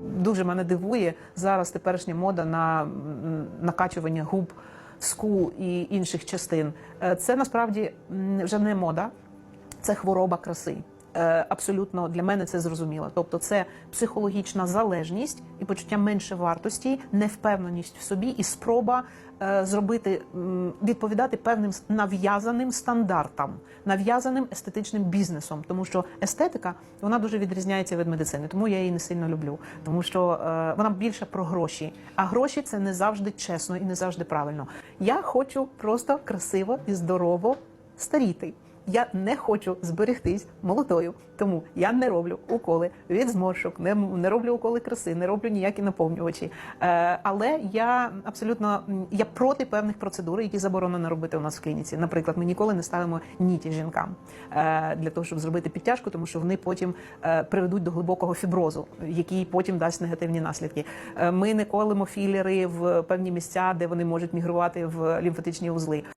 Дуже мене дивує зараз теперішня мода на накачування губ, ску і інших частин. Е, Це насправді вже не мода, це хвороба краси. Е, Абсолютно для мене це зрозуміло. Тобто, це психологічна залежність і почуття менше вартості, невпевненість в собі і спроба е, зробити відповідати певним нав'язаним стандартам, нав'язаним естетичним бізнесом. Тому що естетика вона дуже відрізняється від медицини, тому я її не сильно люблю. Тому що е, вона більше про гроші. А гроші це не завжди чесно і не завжди правильно. Я хочу просто красиво і здорово старіти. Я не хочу зберегтись молодою, тому я не роблю уколи від зморшок, не, не роблю уколи краси, не роблю ніякі наповнювачі. Е, але я абсолютно я проти певних процедур, які заборонено робити у нас в клініці. Наприклад, ми ніколи не ставимо ніті жінкам е, для того, щоб зробити підтяжку, тому що вони потім е, приведуть до глибокого фіброзу, який потім дасть негативні наслідки. Е, ми не колемо філери в певні місця, де вони можуть мігрувати в лімфатичні узли.